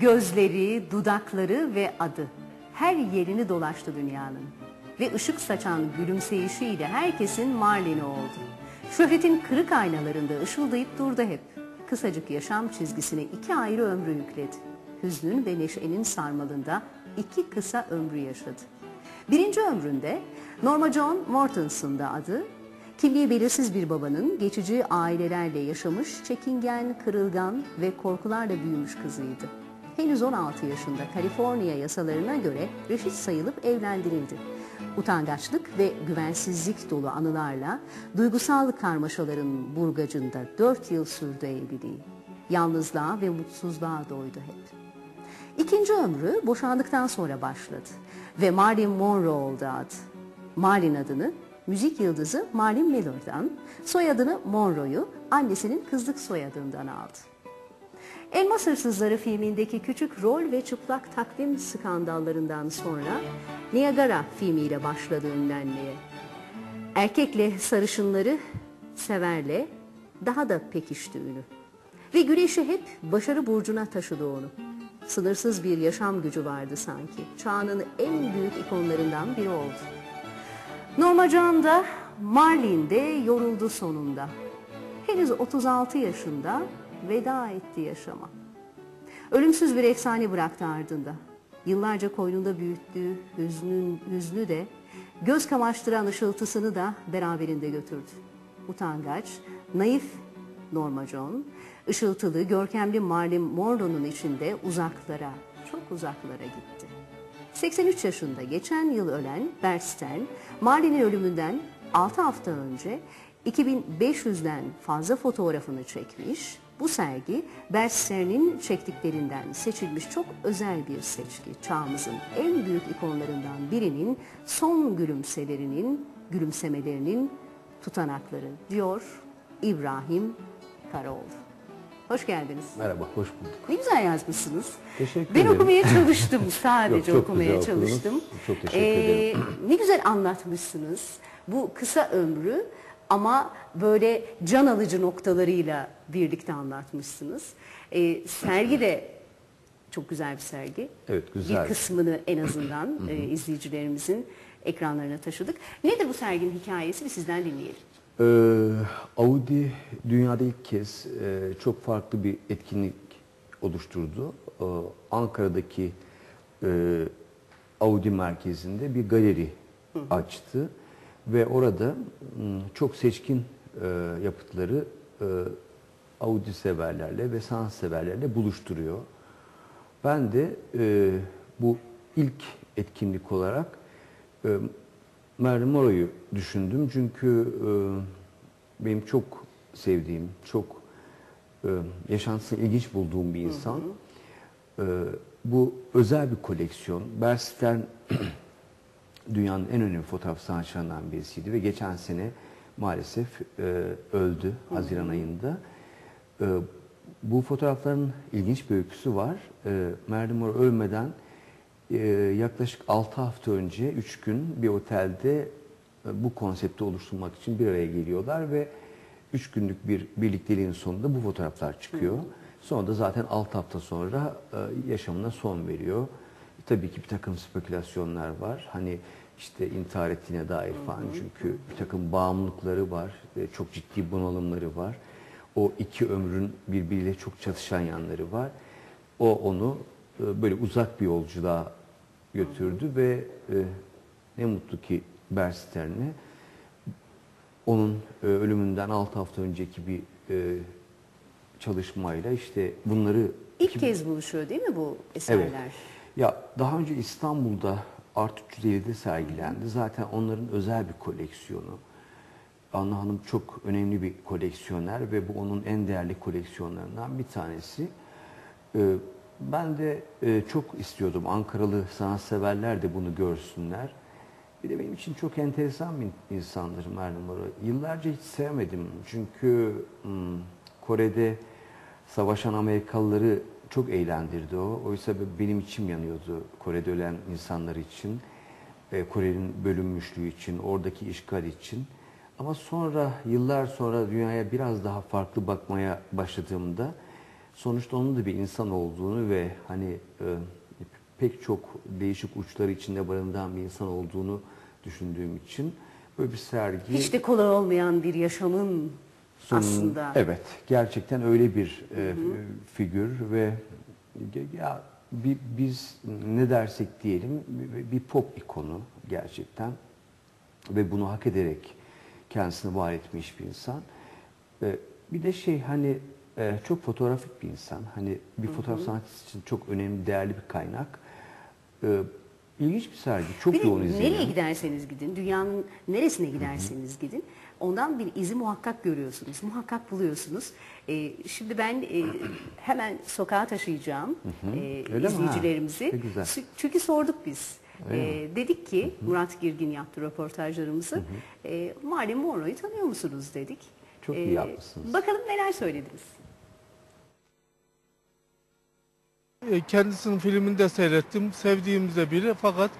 Gözleri, dudakları ve adı. Her yerini dolaştı dünyanın. Ve ışık saçan gülümseyişiyle herkesin Marlin'i oldu. Şöhretin kırık aynalarında ışıldayıp durdu hep. Kısacık yaşam çizgisine iki ayrı ömrü yükledi. Hüznün ve neşenin sarmalında iki kısa ömrü yaşadı. Birinci ömründe Norma John Mortenson'da adı, Kimliği belirsiz bir babanın geçici ailelerle yaşamış, çekingen, kırılgan ve korkularla büyümüş kızıydı. Henüz 16 yaşında Kaliforniya yasalarına göre reşit sayılıp evlendirildi. Utangaçlık ve güvensizlik dolu anılarla duygusal karmaşaların burgacında 4 yıl sürdü evliliği. Yalnızlığa ve mutsuzluğa doydu hep. İkinci ömrü boşandıktan sonra başladı ve Marilyn Monroe oldu adı. Marilyn adını müzik yıldızı Marilyn Miller'dan, soyadını Monroe'yu annesinin kızlık soyadından aldı. Elmas Hırsızları filmindeki küçük rol ve çıplak takvim skandallarından sonra Niagara filmiyle başladı ünlenmeye. Erkekle sarışınları severle daha da pekişti ünü. Ve güneşi hep başarı burcuna taşıdı onu. Sınırsız bir yaşam gücü vardı sanki. Çağının en büyük ikonlarından biri oldu. Norma Jean da Marlin'de yoruldu sonunda. Henüz 36 yaşında veda etti yaşama. Ölümsüz bir efsane bıraktı ardında. Yıllarca koynunda büyüttüğü hüznün, hüznü de, göz kamaştıran ışıltısını da beraberinde götürdü. Utangaç, naif Norma John, ışıltılı, görkemli Marilyn Monroe'nun içinde uzaklara, çok uzaklara gitti. 83 yaşında geçen yıl ölen Bert Stern, Marlin'in ölümünden 6 hafta önce 2500'den fazla fotoğrafını çekmiş. Bu sergi Bert Stern'in çektiklerinden seçilmiş çok özel bir seçki. Çağımızın en büyük ikonlarından birinin son gülümselerinin, gülümsemelerinin tutanakları diyor İbrahim Karaoğlu. Hoş geldiniz. Merhaba, hoş bulduk. Ne güzel yazmışsınız. Teşekkür ben ederim. okumaya çalıştım sadece Yok, çok okumaya okudunuz. çalıştım. Çok teşekkür Ee, ederim. Ne güzel anlatmışsınız. Bu kısa ömrü ama böyle can alıcı noktalarıyla birlikte anlatmışsınız. Ee, sergi de çok güzel bir sergi. Evet, güzel. Bir kısmını en azından e, izleyicilerimizin ekranlarına taşıdık. Nedir bu serginin hikayesi? Bir sizden dinleyelim. Ee, Audi dünyada ilk kez e, çok farklı bir etkinlik oluşturdu. Ee, Ankara'daki e, Audi merkezinde bir galeri açtı ve orada m, çok seçkin e, yapıtları e, Audi severlerle ve sanat severlerle buluşturuyor. Ben de bu ilk etkinlik olarak Marilyn Monroe'yu düşündüm çünkü benim çok sevdiğim, çok yaşantısını ilginç bulduğum bir insan. E, bu özel bir koleksiyon. Bear Stern dünyanın en önemli fotoğraf sanatçılarından birisiydi ve geçen sene maalesef e, öldü Haziran ayında. E, bu fotoğrafların ilginç bir öyküsü var. E, Marilyn Monroe ölmeden e, yaklaşık 6 hafta önce 3 gün bir otelde e, bu konsepti oluşturmak için bir araya geliyorlar ve 3 günlük bir birlikteliğin sonunda bu fotoğraflar çıkıyor. Sonra da zaten 6 hafta sonra e, yaşamına son veriyor. Tabii ki bir takım spekülasyonlar var. Hani işte intihar ettiğine dair falan çünkü bir takım bağımlılıkları var. Çok ciddi bunalımları var. O iki ömrün birbiriyle çok çatışan yanları var. O onu e, böyle uzak bir yolculuğa götürdü ve e, ne mutlu ki Berster'ine onun e, ölümünden 6 hafta önceki bir çalışmayla işte bunları İlk kez buluşuyor değil mi bu eserler? Evet. Ya daha önce İstanbul'da Art 350'de sergilendi. Zaten onların özel bir koleksiyonu. Anna Hanım çok önemli bir koleksiyoner ve bu onun en değerli koleksiyonlarından bir tanesi. Ee, ben de e, çok istiyordum Ankaralı sanatseverler de bunu görsünler. Bir de benim için çok enteresan bir insandır Merlin. Yıllarca hiç sevmedim çünkü hmm, Kore'de savaşan Amerikalıları çok eğlendirdi o. Oysa benim içim yanıyordu Kore'de ölen insanlar için, Kore'nin bölünmüşlüğü için, oradaki işgal için. Ama sonra yıllar sonra dünyaya biraz daha farklı bakmaya başladığımda sonuçta onun da bir insan olduğunu ve hani e, pek çok değişik uçları içinde barındıran bir insan olduğunu düşündüğüm için böyle bir sergi Hiç de kolay olmayan bir yaşamın aslında. Evet, gerçekten öyle bir e, figür ve ya bi- biz ne dersek diyelim bir- bir pop ikonu gerçekten ve bunu hak ederek kendisini var etmiş bir insan. E, bir de şey hani e, çok fotoğrafik bir insan. Hani bir fotoğraf sanatçısı için çok önemli, değerli bir kaynak. E, ilginç bir sergi, çok Bir yoğun izleniyor. nereye giderseniz gidin, dünyanın neresine giderseniz gidin, ondan bir izi muhakkak görüyorsunuz, muhakkak buluyorsunuz. Ee, şimdi ben e, hemen sokağa taşıyacağım e, Öyle mi? izleyicilerimizi. Ne güzel. Çünkü sorduk biz. Öyle Ee, dedik ki, Murat Girgin yaptı röportajlarımızı. E, Marilyn Monroe'yu tanıyor musunuz dedik. Çok iyi yapmışsınız. Bakalım neler söylediniz. Kendisinin filmini de seyrettim. Sevdiğimizde biri fakat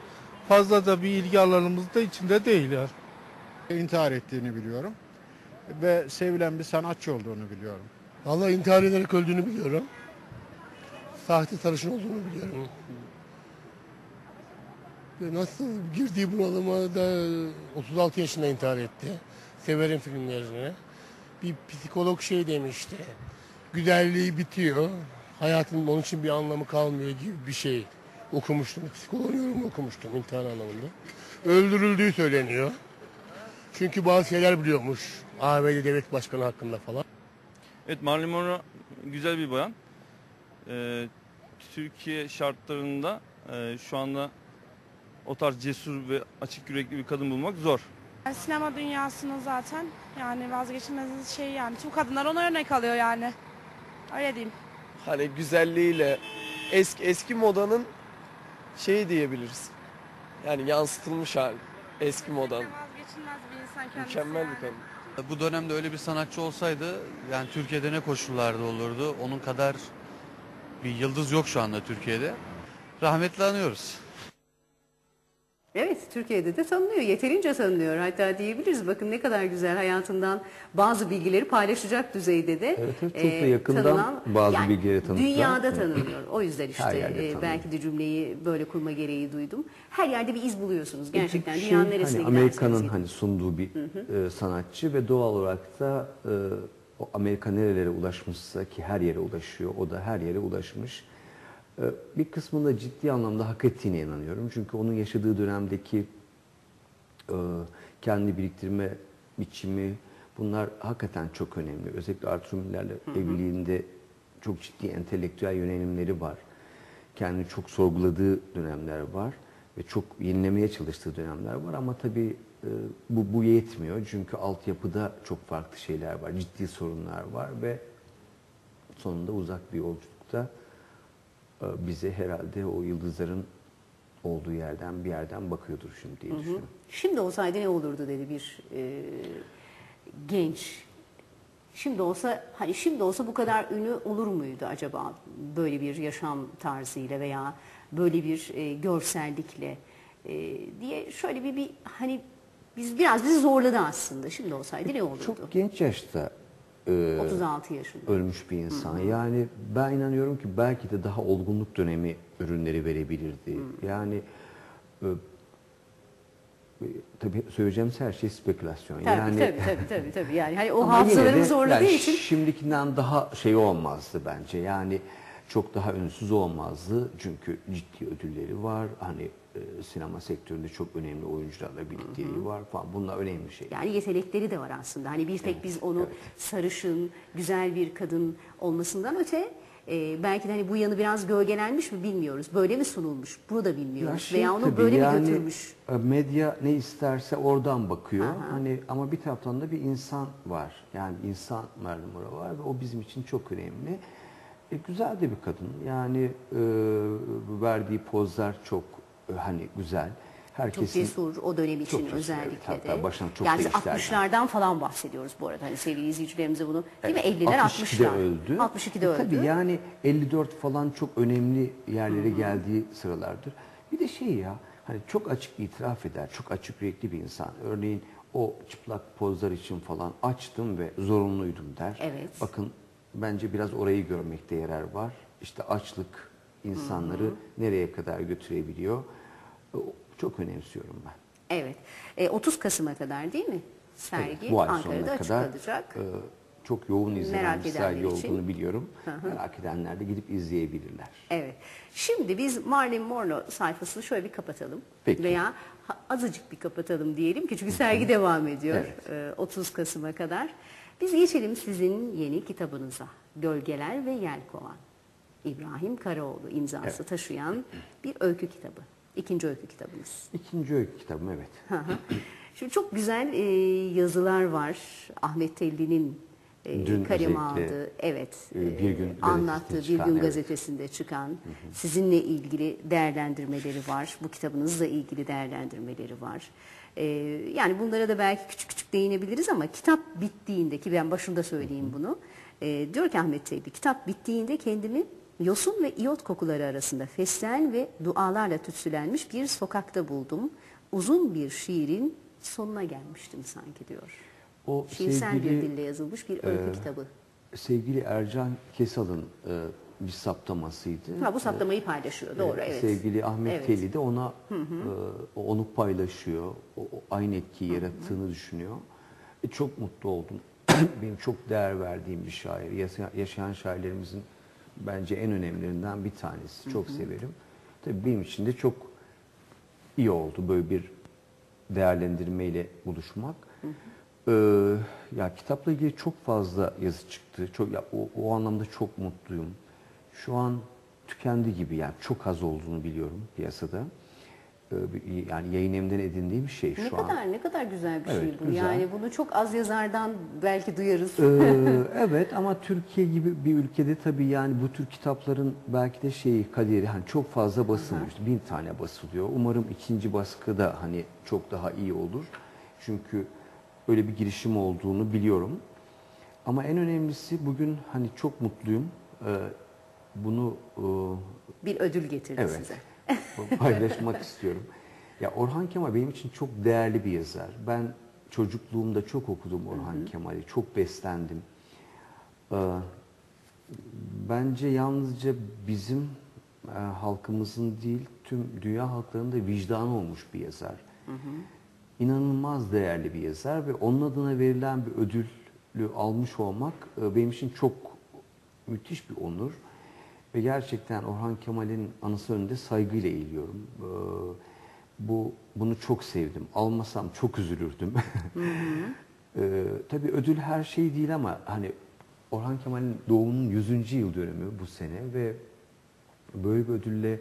fazla da bir ilgi alanımız da içinde değil yani. intihar ettiğini biliyorum ve sevilen bir sanatçı olduğunu biliyorum. Vallahi intihar ederek öldüğünü biliyorum. Sahte sarışın olduğunu biliyorum. Ve nasıl girdiği bunalıma da 36 yaşında intihar etti. Severim filmlerini. Bir psikolog şey demişti. Güzelliği bitiyor. Hayatın onun için bir anlamı kalmıyor gibi bir şey okumuştum. Psikoloğun yorumunu okumuştum intihar anlamında. Öldürüldüğü söyleniyor. Çünkü bazı şeyler biliyormuş. ABD devlet başkanı hakkında falan. Evet Marilyn Monroe güzel bir bayan. Ee, Türkiye şartlarında e, şu anda o tarz cesur ve açık yürekli bir kadın bulmak zor. Sinema dünyasının zaten yani vazgeçilmez şey yani. Tüm kadınlar ona örnek alıyor yani. Öyle diyeyim. Hani güzelliğiyle eski eski modanın şeyi diyebiliriz. Yani yansıtılmış hali eski modanın. Vazgeçilmez bir insan kendisi Mükemmel yani. bir kadın. Bu dönemde öyle bir sanatçı olsaydı yani Türkiye'de ne koşullarda olurdu? Onun kadar bir yıldız yok şu anda Türkiye'de. Rahmetli anıyoruz. Evet, Türkiye'de de tanınıyor, yeterince tanınıyor. Hatta diyebiliriz, bakın ne kadar güzel hayatından bazı bilgileri paylaşacak düzeyde de Evet, evet, çok da yakından bazı bilgileri tanıtıyor. Dünyada tanınıyor. O yüzden işte e, belki de cümleyi böyle kurma gereği duydum. Her yerde bir iz buluyorsunuz gerçekten. Şey, Dünyanın neresine hani Amerika'nın hani sunduğu bir e, sanatçı ve doğal olarak da e, o Amerika nerelere ulaşmışsa ki her yere ulaşıyor. O da her yere ulaşmış. E, bir kısmında ciddi anlamda hak ettiğine inanıyorum. Çünkü onun yaşadığı dönemdeki e, kendi biriktirme biçimi bunlar hakikaten çok önemli. Özellikle Arthur Miller'le evliliğinde çok ciddi entelektüel yönelimleri var. Kendini çok sorguladığı dönemler var ve çok yenilemeye çalıştığı dönemler var ama tabii e, bu, bu yetmiyor. Çünkü altyapıda çok farklı şeyler var, ciddi sorunlar var ve sonunda uzak bir yolculukta bize herhalde o yıldızların olduğu yerden bir yerden bakıyordur şimdi diye düşünüyorum. Şimdi olsaydı ne olurdu dedi bir e, genç. Şimdi olsa hani şimdi olsa bu kadar ünlü olur muydu acaba böyle bir yaşam tarzıyla veya böyle bir e, görsellikle e, diye şöyle bir bir hani biz biraz bizi zorladı aslında. Şimdi olsaydı ne olurdu? Çok genç yaşta e, 36 yaşında. ölmüş bir insan. Yani ben inanıyorum ki belki de daha olgunluk dönemi ürünleri verebilirdi. Yani e, e, tabii söyleyeceğimiz her şey spekülasyon. Tabii, yani tabii tabii tabii tabii yani hani o Ama yine de hafızalarımı zorladığı yani için şimdikinden daha şey olmazdı bence. Yani çok daha ünsüz olmazdı. Çünkü ciddi ödülleri var. Hani e, sinema sektöründe çok önemli oyuncularla birlikteliği var falan. Bunlar önemli şey. Yani yetenekleri de var aslında. Hani bir tek biz onu sarışın, güzel bir kadın olmasından öte e, belki de hani bu yanı biraz gölgelenmiş mi bilmiyoruz. Böyle mi sunulmuş? Bunu da bilmiyoruz. şey Veya onu tabii, böyle yani, mi götürmüş? e, Medya ne isterse oradan bakıyor. Hani ama bir taraftan da bir insan var. Yani insan Monroe var ve o bizim için çok önemli. E, güzel de bir kadın. Yani e, verdiği pozlar çok hani güzel. Çok Herkesin cesur o dönem için Çok cesur, özellikle evet. De. başına çok yani değişlerden. 60'lardan falan bahsediyoruz bu arada. Hani sevgili izleyicilerimize bunu değil mi? Evet, 50'ler 62'de 60'lar. öldü. 62'de E, öldü. Tabii yani 54 falan çok önemli yerlere geldiği sıralardır. Bir de şey ya hani çok açık itiraf eder, çok açık yürekli bir insan. Örneğin o çıplak pozlar için falan açtım ve zorunluydum der. Evet. Bakın bence biraz orayı görmekte yarar var. İşte açlık insanları nereye kadar götürebiliyor. Çok önemsiyorum ben. Evet. E, 30 Kasım'a kadar değil mi? Sergi Evet, bu ay Ankara'da sonuna açık kadar kalacak. e, çok yoğun izlenen bir sergi için. olduğunu biliyorum. Merak edenler de gidip izleyebilirler. Evet. Şimdi biz Marilyn Monroe sayfasını şöyle bir kapatalım. Peki. Veya azıcık bir kapatalım diyelim ki çünkü sergi devam ediyor Evet. e, 30 Kasım'a kadar. Biz geçelim sizin yeni kitabınıza. Gölgeler ve Yelkovan. İbrahim Karaoğlu imzası Evet. taşıyan bir öykü kitabı. İkinci öykü kitabınız. İkinci öykü kitabım evet. Şimdi çok güzel e, yazılar var. Ahmet Telli'nin e, Dün kaleme aldığı, evet, e, Bir Gün gazetesinde anlattığı Bir çıkan, Gün evet. gazetesinde çıkan, sizinle ilgili değerlendirmeleri var. Bu kitabınızla ilgili değerlendirmeleri var. E, yani bunlara da belki küçük küçük değinebiliriz ama kitap bittiğinde ki ben başında söyleyeyim bunu. E, diyor ki Ahmet Telli, kitap bittiğinde kendimi yosun ve iyot kokuları arasında fesleğen ve dualarla tütsülenmiş bir sokakta buldum. Uzun bir şiirin sonuna gelmiştim sanki diyor. O Şiirsel bir sevgili, dille yazılmış bir öykü e, kitabı. sevgili Ercan Kesal'ın e, bir saptamasıydı. Ha, bu saptamayı paylaşıyor. Doğru, E, evet. Sevgili Ahmet Evet. Telli de ona e, onu paylaşıyor. O, aynı etkiyi yarattığını düşünüyor. E, çok mutlu oldum. Benim çok değer verdiğim bir şair. Yaşayan şairlerimizin bence en önemlilerinden bir tanesi. Çok severim. Tabii benim için de çok iyi oldu böyle bir değerlendirmeyle buluşmak. Ee, ya kitapla ilgili çok fazla yazı çıktı. Çok ya, o, o anlamda çok mutluyum. Şu an tükendi gibi yani çok az olduğunu biliyorum piyasada. Ee, yani yayın evinden edindiğim şey Ne şu kadar an. ne kadar güzel bir Evet, şey bu. güzel. Yani bunu çok az yazardan belki duyarız. Ee, evet ama Türkiye gibi bir ülkede tabii yani bu tür kitapların belki de şeyi kaderi hani çok fazla basılıyor. İşte bin tane basılıyor. Umarım ikinci baskı da hani çok daha iyi olur. Çünkü öyle bir girişim olduğunu biliyorum. Ama en önemlisi bugün hani çok mutluyum. Ee, bunu e, bir ödül getirdi Evet. size. paylaşmak istiyorum. Ya Orhan Kemal benim için çok değerli bir yazar. Ben çocukluğumda çok okudum Orhan Kemal'i, çok beslendim. Ee, bence yalnızca bizim e, halkımızın değil, tüm dünya halklarının da vicdanı olmuş bir yazar. İnanılmaz değerli bir yazar ve onun adına verilen bir ödülü almış olmak e, benim için çok müthiş bir onur. Ve gerçekten Orhan Kemal'in anısı önünde saygıyla eğiliyorum. Ee, bu bunu çok sevdim. Almasam çok üzülürdüm. Ee, tabii ödül her şey değil ama hani Orhan Kemal'in doğumunun 100. yıl dönümü bu sene ve böyle bir ödülle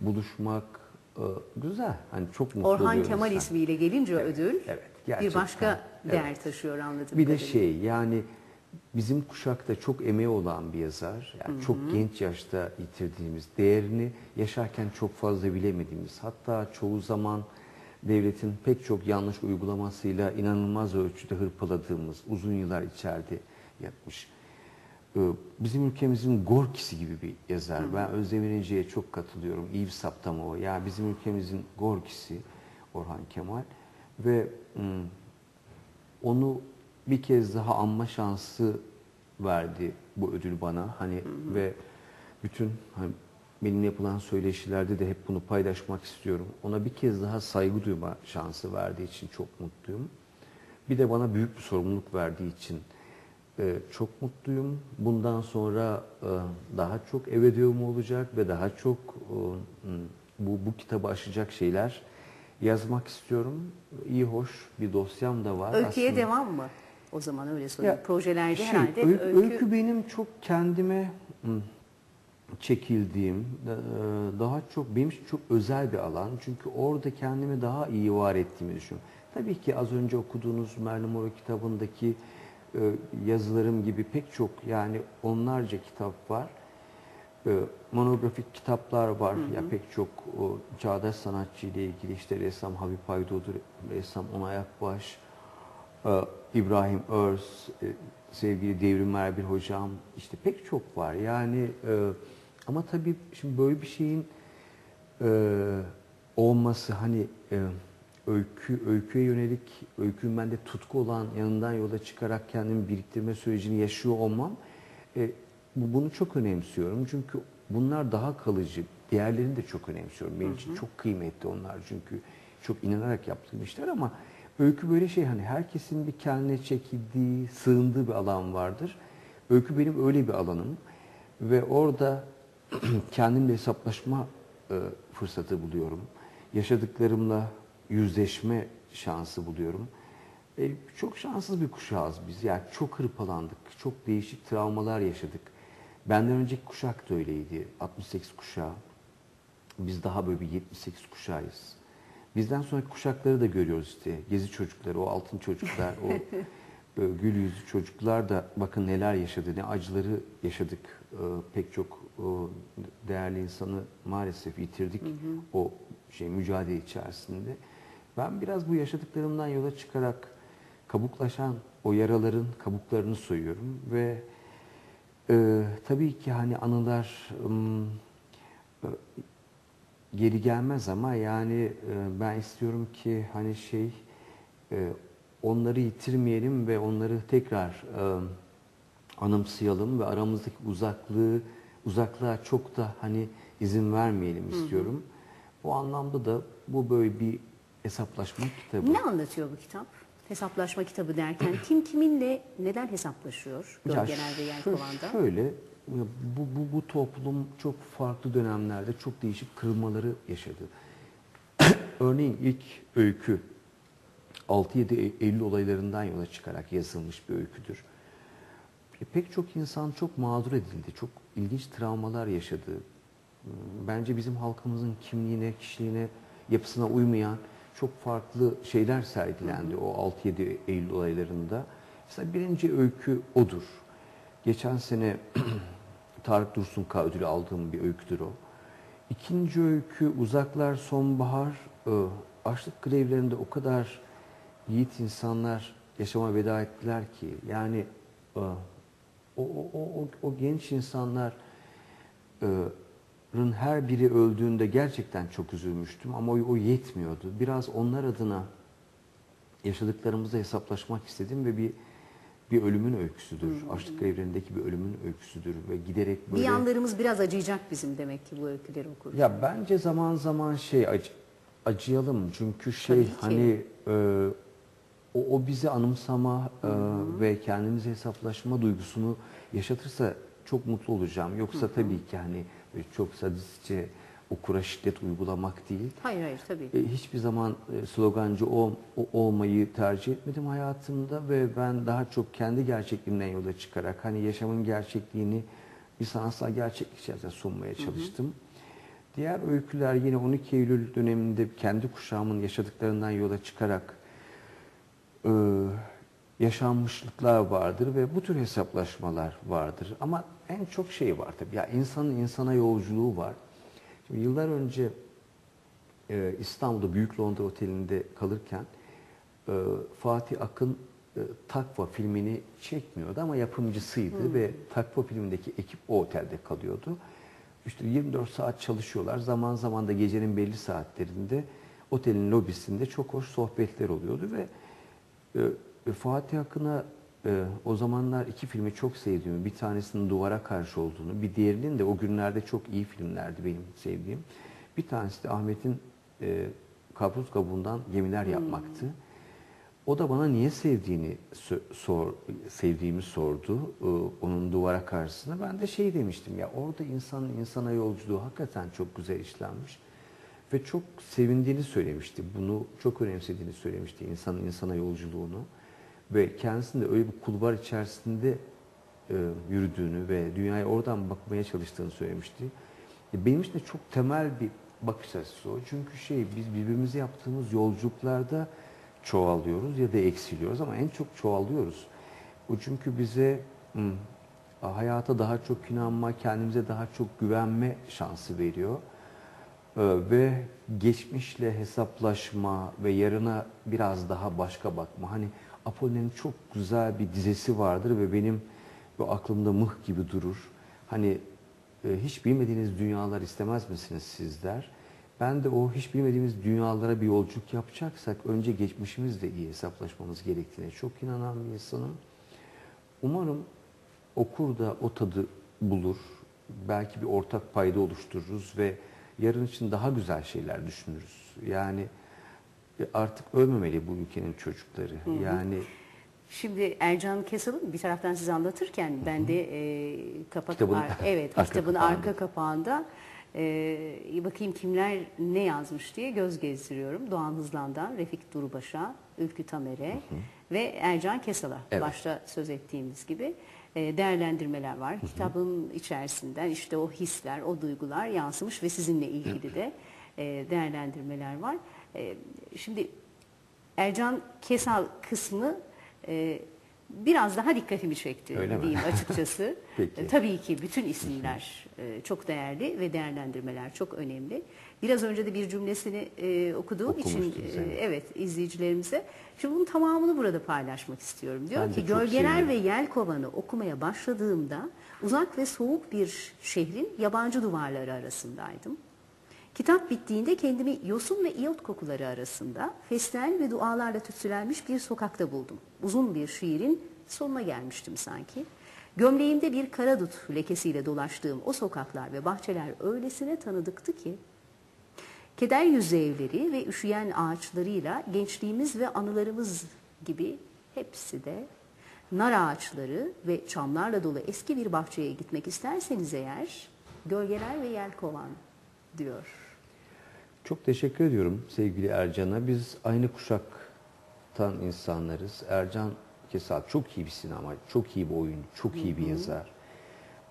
buluşmak e, güzel. Hani çok mutlu Orhan Kemal sen. ismiyle gelince ödül evet, bir başka Evet. değer taşıyor anladığım Bir de kadarıyla. şey yani bizim kuşakta çok emeği olan bir yazar. Yani çok genç yaşta yitirdiğimiz, değerini yaşarken çok fazla bilemediğimiz, hatta çoğu zaman devletin pek çok yanlış uygulamasıyla inanılmaz ölçüde hırpaladığımız, uzun yıllar içeride yatmış. Ee, Bizim ülkemizin Gorkisi gibi bir yazar. Ben Özdemir İnce'ye çok katılıyorum. İyi bir saptama o. Yani bizim ülkemizin Gorkisi Orhan Kemal ve hmm, onu bir kez daha anma şansı verdi bu ödül bana. Hani ve bütün hani benim yapılan söyleşilerde de hep bunu paylaşmak istiyorum. Ona bir kez daha saygı duyma şansı verdiği için çok mutluyum. Bir de bana büyük bir sorumluluk verdiği için e, çok mutluyum. Bundan sonra e, daha çok ev ödevim olacak ve daha çok e, bu, bu kitabı aşacak şeyler yazmak istiyorum. İyi hoş bir dosyam da var. Öyküye aslında. devam mı? O zaman öyle sorayım. Ya, Projelerde Şey, herhalde öykü, öykü... benim çok kendime çekildiğim, e, daha çok benim için çok özel bir alan. Çünkü orada kendimi daha iyi var ettiğimi düşünüyorum. Tabii ki az önce okuduğunuz Merlin Monroe kitabındaki e, yazılarım gibi pek çok yani onlarca kitap var. E, monografik kitaplar var. Ya pek çok o, çağdaş sanatçı ile ilgili işte ressam Habib Haydoğdu, ressam Onay Akbaş, İbrahim Örs, e, sevgili Devrim Erbil hocam işte pek çok var. Yani e, ama tabii şimdi böyle bir şeyin e, olması hani öykü öyküye yönelik öykünün bende tutku olan yanından yola çıkarak kendimi biriktirme sürecini yaşıyor olmam e, bu- bunu çok önemsiyorum. Çünkü bunlar daha kalıcı. Diğerlerini de çok önemsiyorum. Benim için çok kıymetli onlar çünkü çok inanarak yaptığım işler ama öykü böyle şey hani herkesin bir kendine çekildiği, sığındığı bir alan vardır. Öykü benim öyle bir alanım ve orada kendimle hesaplaşma e, fırsatı buluyorum. Yaşadıklarımla yüzleşme şansı buluyorum. E, çok şanssız bir kuşağız biz. Yani çok hırpalandık, çok değişik travmalar yaşadık. Benden önceki kuşak da öyleydi. 68 kuşağı. Biz daha böyle bir 78 kuşağıyız. Bizden sonraki kuşakları da görüyoruz işte. Gezi çocukları, o altın çocuklar, o gül yüzlü çocuklar da bakın neler yaşadı, ne acıları yaşadık. E, pek çok e, değerli insanı maalesef yitirdik o şey mücadele içerisinde. Ben biraz bu yaşadıklarımdan yola çıkarak kabuklaşan o yaraların kabuklarını soyuyorum ve e, tabii ki hani anılar e, geri gelmez ama yani e, ben istiyorum ki hani şey e, onları yitirmeyelim ve onları tekrar e, anımsayalım ve aramızdaki uzaklığı uzaklığa çok da hani izin vermeyelim istiyorum. Bu anlamda da bu böyle bir hesaplaşma kitabı. Ne anlatıyor bu kitap? Hesaplaşma kitabı derken kim kiminle neden hesaplaşıyor Ya Gölgeler ve şu- Yelkovan'da? Şöyle ya bu, bu, bu toplum çok farklı dönemlerde çok değişik kırılmaları yaşadı. Örneğin ilk öykü 6-7 Eylül olaylarından yola çıkarak yazılmış bir öyküdür. E, Pek çok insan çok mağdur edildi, çok ilginç travmalar yaşadı. Bence bizim halkımızın kimliğine, kişiliğine, yapısına uymayan çok farklı şeyler sergilendi o 6-7 Eylül olaylarında. Mesela birinci öykü odur. Geçen sene Tarık Dursun ödülü aldığım bir öyküdür o. İkinci öykü Uzaklar Sonbahar. e, Açlık grevlerinde o kadar yiğit insanlar yaşama veda ettiler ki. Yani e, o, o, o, o, genç insanlar e, rın her biri öldüğünde gerçekten çok üzülmüştüm ama o, o yetmiyordu. Biraz onlar adına yaşadıklarımızla hesaplaşmak istedim ve bir bir ölümün öyküsüdür. Açlık grevlerindeki bir ölümün öyküsüdür ve giderek Bir böyle yanlarımız biraz acıyacak bizim demek ki bu öyküleri okurken. ya bence zaman zaman şey ac- acıyalım çünkü şey hani e, o, o bizi anımsama e, ve kendimize hesaplaşma duygusunu yaşatırsa çok mutlu olacağım. Yoksa tabii ki hani böyle çok sadistçe okura şiddet uygulamak değil. Hayır hayır tabii. E, hiçbir zaman e, slogancı ol- o- olmayı tercih etmedim hayatımda ve ben daha çok kendi gerçekliğimden yola çıkarak hani yaşamın gerçekliğini bir sanatsal gerçeklik içerisinde sunmaya çalıştım. Diğer öyküler yine 12 Eylül döneminde kendi kuşağımın yaşadıklarından yola çıkarak e, yaşanmışlıklar vardır ve bu tür hesaplaşmalar vardır. Ama en çok şey var tabii. Ya insanın insana yolculuğu var. Yıllar önce e, İstanbul'da Büyük Londra Oteli'nde kalırken e, Fatih Akın e, Takva filmini çekmiyordu ama yapımcısıydı ve Takva filmindeki ekip o otelde kalıyordu. İşte 24 saat çalışıyorlar. Zaman zaman da gecenin belli saatlerinde otelin lobisinde çok hoş sohbetler oluyordu ve e, Fatih Akın'a e, o zamanlar iki filmi çok sevdiğimi, bir tanesinin Duvara Karşı olduğunu, bir diğerinin de o günlerde çok iyi filmlerdi benim sevdiğim. Bir tanesi de Ahmet'in e, Kabruz kabuğundan gemiler yapmaktı. O da bana niye sevdiğini sor, sevdiğimi sordu. Ee, onun duvara karşısında. Ben de şey demiştim ya orada insanın insana yolculuğu hakikaten çok güzel işlenmiş. Ve çok sevindiğini söylemişti. Bunu çok önemsediğini söylemişti insanın insana yolculuğunu. Ve kendisinin de öyle bir kulvar içerisinde e, yürüdüğünü ve dünyaya oradan bakmaya çalıştığını söylemişti. E, Benim için de çok temel bir bakış açısı o. Çünkü şey biz birbirimize yaptığımız yolculuklarda çoğalıyoruz ya da eksiliyoruz ama en çok çoğalıyoruz. O çünkü bize hmm, hayata daha çok inanma, kendimize daha çok güvenme şansı veriyor. Ee, ve geçmişle hesaplaşma ve yarına biraz daha başka bakma. Hani Apollon'un çok güzel bir dizesi vardır ve benim bu aklımda mıh gibi durur. Hani e, hiç bilmediğiniz dünyalar istemez misiniz sizler? Ben de o hiç bilmediğimiz dünyalara bir yolculuk yapacaksak önce geçmişimizle iyi hesaplaşmamız gerektiğine çok inanan bir insanım. Umarım okur da o tadı bulur. Belki bir ortak payda oluştururuz ve yarın için daha güzel şeyler düşünürüz. Yani artık ölmemeli bu ülkenin çocukları. Yani Şimdi Ercan Kesal'ın bir taraftan size anlatırken ben de e, kapak Kitabın ar- evet arka kitabın kapağında. arka kapağında e, bakayım kimler ne yazmış diye göz gezdiriyorum. Doğan Hızlan'dan Refik Durubaş'a, Ülkü Tamer'e ve Ercan Kesal'a Evet. başta söz ettiğimiz gibi e, değerlendirmeler var. Kitabın içerisinden işte o hisler, o duygular yansımış ve sizinle ilgili de e, değerlendirmeler var. E, şimdi Ercan Kesal kısmı e, biraz daha dikkatimi çekti Öyle mi? diyeyim açıkçası. Peki. E, tabii ki bütün isimler e, çok değerli ve değerlendirmeler çok önemli. Biraz önce de bir cümlesini okuduğum için e, evet. izleyicilerimize. Şimdi bunun tamamını burada paylaşmak istiyorum. Diyor Ben ki Gölgeler ve sevindim. Yelkovan'ı okumaya başladığımda uzak ve soğuk bir şehrin yabancı duvarları arasındaydım. Kitap bittiğinde kendimi yosun ve iyot kokuları arasında fesleğen ve dualarla tütsülenmiş bir sokakta buldum. Uzun bir şiirin sonuna gelmiştim sanki. Gömleğimde bir karadut lekesiyle dolaştığım o sokaklar ve bahçeler öylesine tanıdıktı ki Keder yüzlü evleri ve üşüyen ağaçlarıyla gençliğimiz ve anılarımız gibi hepsi de nar ağaçları ve çamlarla dolu eski bir bahçeye gitmek isterseniz eğer gölgeler ve yelkovan diyor. Çok teşekkür ediyorum sevgili Ercan'a. Biz aynı kuşaktan insanlarız. Ercan Kesal çok iyi bir sinema, çok iyi bir oyun, çok iyi bir yazar.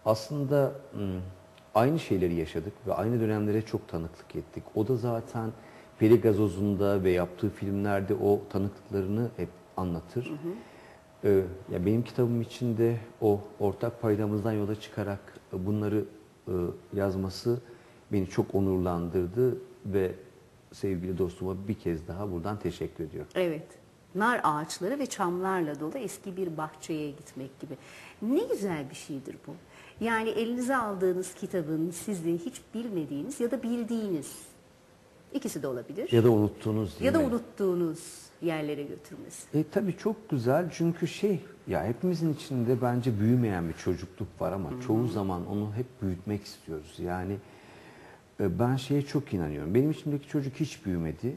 Aslında aynı şeyleri yaşadık ve aynı dönemlere çok tanıklık ettik. O da zaten Peri Gazoz'unda ve yaptığı filmlerde o tanıklıklarını hep anlatır. Ee, ya benim kitabım içinde o ortak paydamızdan yola çıkarak bunları e, yazması beni çok onurlandırdı ve sevgili dostuma bir kez daha buradan teşekkür ediyorum. Evet. Nar ağaçları ve çamlarla dolu eski bir bahçeye gitmek gibi. Ne güzel bir şeydir bu. Yani elinize aldığınız kitabın sizi hiç bilmediğiniz ya da bildiğiniz ikisi de olabilir. Ya da unuttuğunuz ya da mi? unuttuğunuz yerlere götürmesi. E, tabii çok güzel çünkü şey ya hepimizin içinde bence büyümeyen bir çocukluk var ama çoğu zaman onu hep büyütmek istiyoruz. Yani ben şeye çok inanıyorum. Benim içimdeki çocuk hiç büyümedi.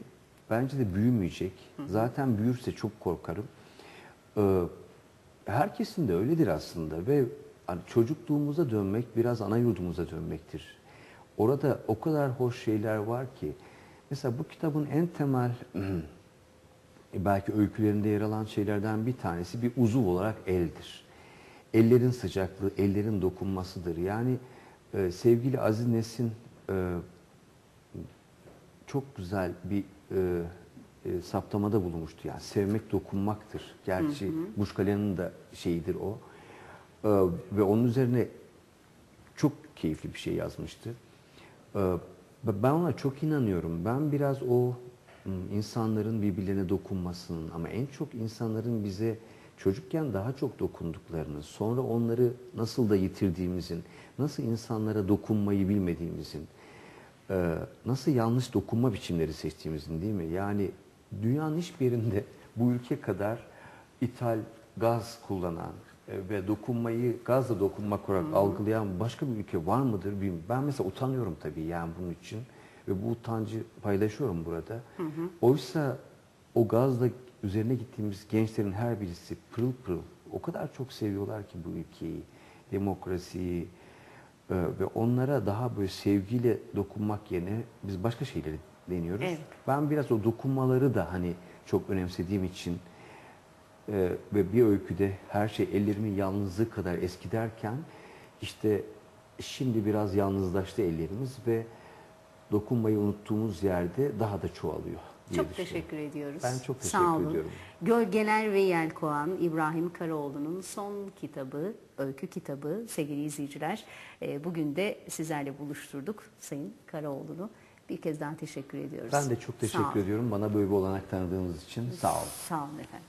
Bence de büyümeyecek. Zaten büyürse çok korkarım. E, herkesin de öyledir aslında ve hani çocukluğumuza dönmek biraz ana yurdumuza dönmektir. Orada o kadar hoş şeyler var ki. Mesela bu kitabın en temel e, belki öykülerinde yer alan şeylerden bir tanesi bir uzuv olarak eldir. Ellerin sıcaklığı, ellerin dokunmasıdır. Yani e, sevgili Aziz Nesin e, çok güzel bir e, e, saptamada bulunmuştu. Yani sevmek dokunmaktır. Gerçi Buşkalya'nın da şeyidir o. E, ve onun üzerine çok keyifli bir şey yazmıştı. Ee, Ben ona çok inanıyorum. Ben biraz o insanların birbirlerine dokunmasının ama en çok insanların bize çocukken daha çok dokunduklarını, sonra onları nasıl da yitirdiğimizin, nasıl insanlara dokunmayı bilmediğimizin, e, nasıl yanlış dokunma biçimleri seçtiğimizin değil mi? Yani dünyanın hiçbir yerinde bu ülke kadar ithal gaz kullanan e, ve dokunmayı gazla dokunmak olarak algılayan başka bir ülke var mıdır bilmiyorum. Ben mesela utanıyorum tabii yani bunun için ve bu utancı paylaşıyorum burada. Oysa o gazla üzerine gittiğimiz gençlerin her birisi pırıl pırıl o kadar çok seviyorlar ki bu ülkeyi, demokrasiyi e, ve onlara daha böyle sevgiyle dokunmak yerine biz başka şeyleri deniyoruz. Evet. Ben biraz o dokunmaları da hani çok önemsediğim için e, ve bir öyküde her şey ellerimin yalnızlığı kadar eski derken işte şimdi biraz yalnızlaştı ellerimiz ve dokunmayı unuttuğumuz yerde daha da çoğalıyor. Diye Çok teşekkür ediyoruz. Ben çok teşekkür Sağ olun. ediyorum. Gölgeler ve Yelkoğan İbrahim Karaoğlu'nun son kitabı, öykü kitabı sevgili izleyiciler. e, Bugün de sizlerle buluşturduk Sayın Karaoğlu'nu. Bir kez daha teşekkür ediyoruz. Ben de çok teşekkür ediyorum bana böyle bir olanak tanıdığınız için. Sağ olun. Sağ olun efendim.